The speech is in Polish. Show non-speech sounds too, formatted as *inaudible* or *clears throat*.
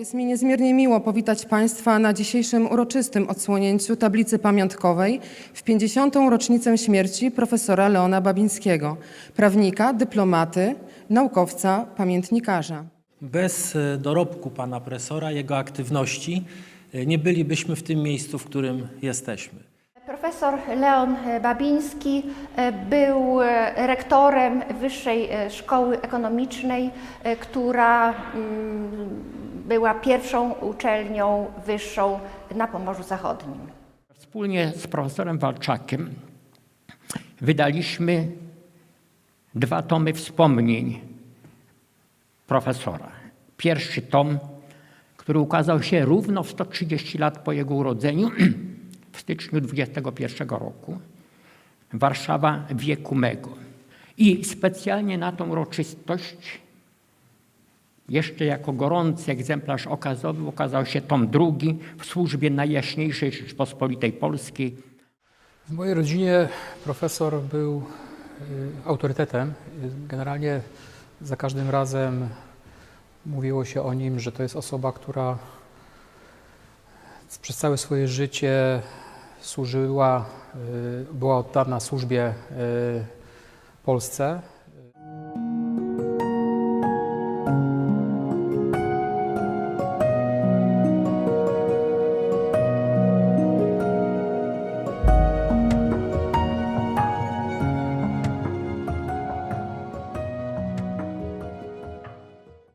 Jest mi niezmiernie miło powitać Państwa na dzisiejszym uroczystym odsłonięciu tablicy pamiątkowej w 50. rocznicę śmierci profesora Leona Babińskiego, prawnika, dyplomaty, naukowca, pamiętnikarza. Bez e, dorobku pana profesora, jego aktywności, e, nie bylibyśmy w tym miejscu, w którym jesteśmy. Profesor Leon Babiński e, był rektorem Wyższej Szkoły Ekonomicznej, która mm, była pierwszą uczelnią wyższą na Pomorzu Zachodnim. Wspólnie z profesorem Walczakiem wydaliśmy dwa tomy wspomnień profesora. Pierwszy tom, który ukazał się równo w 130 lat po jego urodzeniu, *clears throat* w styczniu 21 roku. Warszawa wieku mego. I specjalnie na tą uroczystość jeszcze jako gorący egzemplarz okazowy ukazał się tom drugi w służbie Najjaśniejszej Rzeczpospolitej Polskiej. W mojej rodzinie profesor był y, autorytetem. Generalnie za każdym razem mówiło się o nim, że to jest osoba, która przez całe swoje życie służyła, y, była oddana służbie y, Polsce.